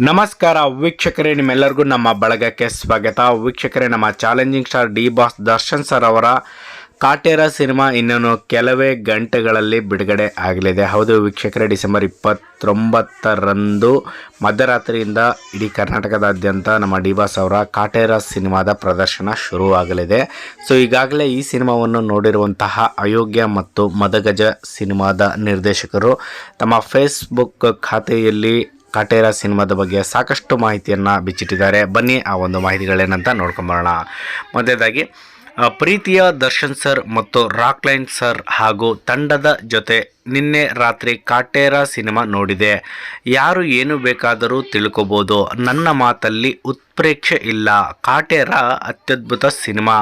ನಮಸ್ಕಾರ ವೀಕ್ಷಕರೇ, ನಿಮ್ಮೆಲ್ಲರಿಗೂ ನಮ್ಮ ಬಳಗಕ್ಕೆ ಸ್ವಾಗತ. ವೀಕ್ಷಕರೇ, ನಮ್ಮ challenging star D boss Darshan sir ಅವರ ಕಾಟೇರ ಸಿನಿಮಾ ಇನ್ನೇನು ಕೆಲವೇ ಗಂಟೆಗಳಲ್ಲಿ ಬಿಡುಗಡೆ ಆಗಲಿದೆ. ಹೌದು ವೀಕ್ಷಕರೇ, ಡಿಸೆಂಬರ್ ಇಪ್ಪತ್ತೊಂಬತ್ತರಂದು ಮಧ್ಯರಾತ್ರಿಯಿಂದ ಇಡೀ ಕರ್ನಾಟಕದಾದ್ಯಂತ ನಮ್ಮ ಡಿ ಬಾಸ್ ಅವರ ಕಾಟೇರ ಸಿನಿಮಾದ ಪ್ರದರ್ಶನ ಶುರುವಾಗಲಿದೆ. ಸೊ, ಈಗಾಗಲೇ ಈ ಸಿನಿಮಾವನ್ನು ನೋಡಿರುವಂತಹ ಅಯೋಗ್ಯ ಮತ್ತು ಮದಗಜ ಸಿನಿಮಾದ ನಿರ್ದೇಶಕರು ತಮ್ಮ ಫೇಸ್ಬುಕ್ ಖಾತೆಯಲ್ಲಿ ಕಾಟೇರ ಸಿನಿಮಾದ ಬಗ್ಗೆ ಸಾಕಷ್ಟು ಮಾಹಿತಿಯನ್ನು ಬಿಚ್ಚಿಟ್ಟಿದ್ದಾರೆ. ಬನ್ನಿ ಆ ಒಂದು ಮಾಹಿತಿಗಳೇನಂತ ನೋಡ್ಕೊಂಬರೋಣ. ಮೊದಲೇದಾಗಿ ಪ್ರೀತಿಯ ದರ್ಶನ್ ಸರ್ ಮತ್ತು ರಾಕ್ ಲೈನ್ ಸರ್ ಹಾಗೂ ತಂಡದ ಜೊತೆ ನಿನ್ನೆ ರಾತ್ರಿ ಕಾಟೇರ ಸಿನಿಮಾ ನೋಡಿದೆ. ಯಾರು ಏನು ಬೇಕಾದರೂ ತಿಳ್ಕೊಬೋದು. ನನ್ನ ಮಾತಲ್ಲಿ ಉತ್ಪ್ರೇಕ್ಷೆ ಇಲ್ಲ. ಕಾಟೇರ ಅತ್ಯದ್ಭುತ ಸಿನಿಮಾ.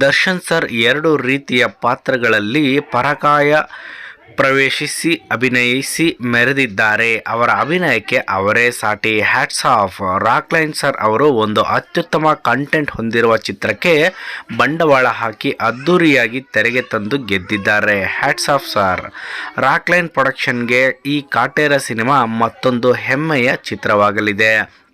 ದರ್ಶನ್ ಸರ್ ಎರಡು ರೀತಿಯ ಪಾತ್ರಗಳಲ್ಲಿ ಪರಕಾಯ ಪ್ರವೇಶಿಸಿ, ಅಭಿನಯಿಸಿ ಮೆರೆದಿದ್ದಾರೆ. ಅವರ ಅಭಿನಯಕ್ಕೆ ಅವರೇ ಸಾಟಿ. ಹ್ಯಾಟ್ಸ್ ಆಫ್ ರಾಕ್ಲೈನ್ ಸರ್ ಅವರು ಒಂದು ಅತ್ಯುತ್ತಮ ಕಂಟೆಂಟ್ ಹೊಂದಿರುವ ಚಿತ್ರಕ್ಕೆ ಬಂಡವಾಳ ಹಾಕಿ ಅದ್ದೂರಿಯಾಗಿ ತೆರೆಗೆ ತಂದು ಗೆದ್ದಿದ್ದಾರೆ. ಹ್ಯಾಟ್ಸ್ ಆಫ್ ಸರ್ ರಾಕ್ಲೈನ್ ಪ್ರೊಡಕ್ಷನ್ಗೆ ಈ ಕಾಟೇರ ಸಿನಿಮಾ ಮತ್ತೊಂದು ಹೆಮ್ಮೆಯ ಚಿತ್ರವಾಗಲಿದೆ.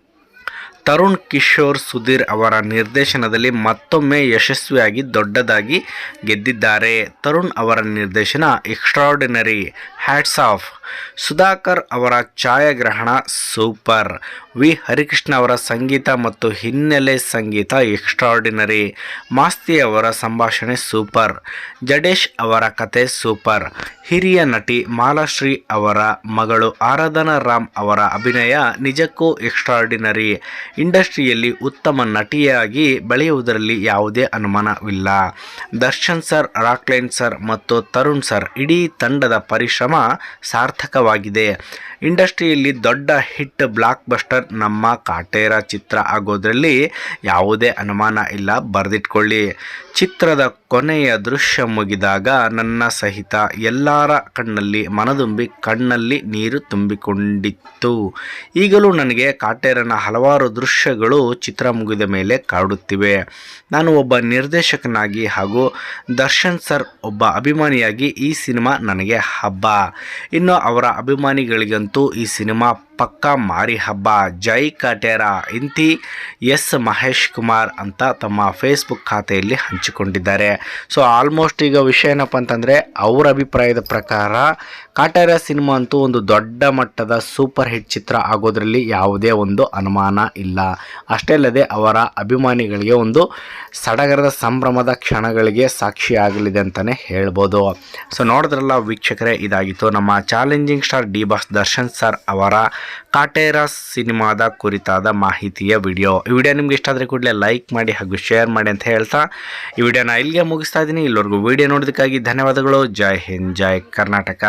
ತರುಣ್ ಕಿಶೋರ್ ಸುಧೀರ್ ಅವರ ನಿರ್ದೇಶನದಲ್ಲಿ ಮತ್ತೊಮ್ಮೆ ಯಶಸ್ವಿಯಾಗಿ ದೊಡ್ಡದಾಗಿ ಗೆದ್ದಿದ್ದಾರೆ. ತರುಣ್ ಅವರ ನಿರ್ದೇಶನ ಎಕ್ಸ್ಟ್ರಾರ್ಡಿನರಿ, ಹ್ಯಾಟ್ಸ್ ಆಫ್. ಸುಧಾಕರ್ ಅವರ ಛಾಯಾಗ್ರಹಣ ಸೂಪರ್. ವಿ. ಹರಿಕೃಷ್ಣ ಅವರ ಸಂಗೀತ ಮತ್ತು ಹಿನ್ನೆಲೆ ಸಂಗೀತ ಎಕ್ಸ್ಟ್ರಾರ್ಡಿನರಿ. ಮಾಸ್ತಿ ಅವರ ಸಂಭಾಷಣೆ ಸೂಪರ್. ಜಡೇಶ್ ಅವರ ಕತೆ ಸೂಪರ್. ಹಿರಿಯ ನಟಿ ಮಾಲಾಶ್ರೀ ಅವರ ಮಗಳು ಆರಾಧನಾ ರಾಮ್ ಅವರ ಅಭಿನಯ ನಿಜಕ್ಕೂ ಎಕ್ಸ್ಟ್ರಾರ್ಡಿನರಿ. ಇಂಡಸ್ಟ್ರಿಯಲ್ಲಿ ಉತ್ತಮ ನಟಿಯಾಗಿ ಬೆಳೆಯುವುದರಲ್ಲಿ ಯಾವುದೇ ಅನುಮಾನವಿಲ್ಲ. ದರ್ಶನ್ ಸರ್, ರಾಕ್ಲೈನ್ ಸರ್ ಮತ್ತು ತರುಣ್ ಸರ್ ಇಡೀ ತಂಡದ ಪರಿಶ್ರಮ ಸಾರ್ಥಕವಾಗಿದೆ. ಇಂಡಸ್ಟ್ರಿಯಲ್ಲಿ ದೊಡ್ಡ ಹಿಟ್ ಬ್ಲಾಕ್ ಬಸ್ಟರ್ ನಮ್ಮ ಕಾಟೇರ ಚಿತ್ರ ಆಗೋದ್ರಲ್ಲಿ ಯಾವುದೇ ಅನುಮಾನ ಇಲ್ಲ, ಬರೆದಿಟ್ಕೊಳ್ಳಿ. ಚಿತ್ರದ ಕೊನೆಯ ದೃಶ್ಯ ಮುಗಿದಾಗ ನನ್ನ ಸಹಿತ ಎಲ್ಲರ ಕಣ್ಣಲ್ಲಿ ಮನದುಂಬಿ ಕಣ್ಣಲ್ಲಿ ನೀರು ತುಂಬಿಕೊಂಡಿತ್ತು. ಈಗಲೂ ನನಗೆ ಕಾಟೇರನ ಹಲವಾರು ದೃಶ್ಯಗಳು ಚಿತ್ರ ಮುಗಿದ ಮೇಲೆ ಕಾಡುತ್ತಿವೆ. ನಾನು ಒಬ್ಬ ನಿರ್ದೇಶಕನಾಗಿ ಹಾಗೂ ದರ್ಶನ್ ಸರ್ ಒಬ್ಬ ಅಭಿಮಾನಿಯಾಗಿ ಈ ಸಿನಿಮಾ ನನಗೆ ಹಬ್ಬ. ಇನ್ನು ಅವರ ಅಭಿಮಾನಿಗಳಿಗಂತೂ ಈ ಸಿನಿಮಾ ಪಕ್ಕಾ ಮಾರಿ ಹಬ್ಬ, ಜೈ ಕಾಟೇರ ಇಂತಿ ಎಸ್ ಮಹೇಶ್ ಕುಮಾರ್ ಅಂತ ತಮ್ಮ ಫೇಸ್ಬುಕ್ ಖಾತೆಯಲ್ಲಿ ಹಂಚಿಕೊಂಡಿದ್ದಾರೆ. ಸೊ ಆಲ್ಮೋಸ್ಟ್ ಈಗ ವಿಷಯ ಏನಪ್ಪ ಅಂತಂದರೆ, ಅವರ ಅಭಿಪ್ರಾಯದ ಪ್ರಕಾರ ಕಾಟೇರ ಸಿನಿಮಾ ಅಂತೂ ಒಂದು ದೊಡ್ಡ ಮಟ್ಟದ ಸೂಪರ್ ಹಿಟ್ ಚಿತ್ರ ಆಗೋದ್ರಲ್ಲಿ ಯಾವುದೇ ಒಂದು ಅನುಮಾನ ಇಲ್ಲ. ಅಷ್ಟೇ ಅಲ್ಲದೆ ಅವರ ಅಭಿಮಾನಿಗಳಿಗೆ ಒಂದು ಸಡಗರದ ಸಂಭ್ರಮದ ಕ್ಷಣಗಳಿಗೆ ಸಾಕ್ಷಿಯಾಗಲಿದೆ ಅಂತಲೇ ಹೇಳ್ಬೋದು. ಸೊ ನೋಡಿದ್ರಲ್ಲ ವೀಕ್ಷಕರೇ, ಇದಾಗಿತ್ತು ನಮ್ಮ challenging star D boss Darshan sir ಅವರ ಕಾಟೇರ ಸಿನಿಮಾದ ಕುರಿತಾದ ಮಾಹಿತಿಯ ವಿಡಿಯೋ. ಈ ವಿಡಿಯೋ ನಿಮ್ಗೆ ಇಷ್ಟ ಆದರೆ ಕೂಡಲೇ ಲೈಕ್ ಮಾಡಿ ಹಾಗೂ ಶೇರ್ ಮಾಡಿ ಅಂತ ಹೇಳ್ತಾ ಈ ವಿಡಿಯೋನ ಇಲ್ಲಿಗೆ ಮುಗಿಸ್ತಾ ಇದ್ದೀನಿ. ಇಲ್ಲಿವರೆಗೂ ವಿಡಿಯೋ ನೋಡೋದಕ್ಕಾಗಿ ಧನ್ಯವಾದಗಳು. ಜೈ ಹಿಂದ್, ಜೈ ಕರ್ನಾಟಕ.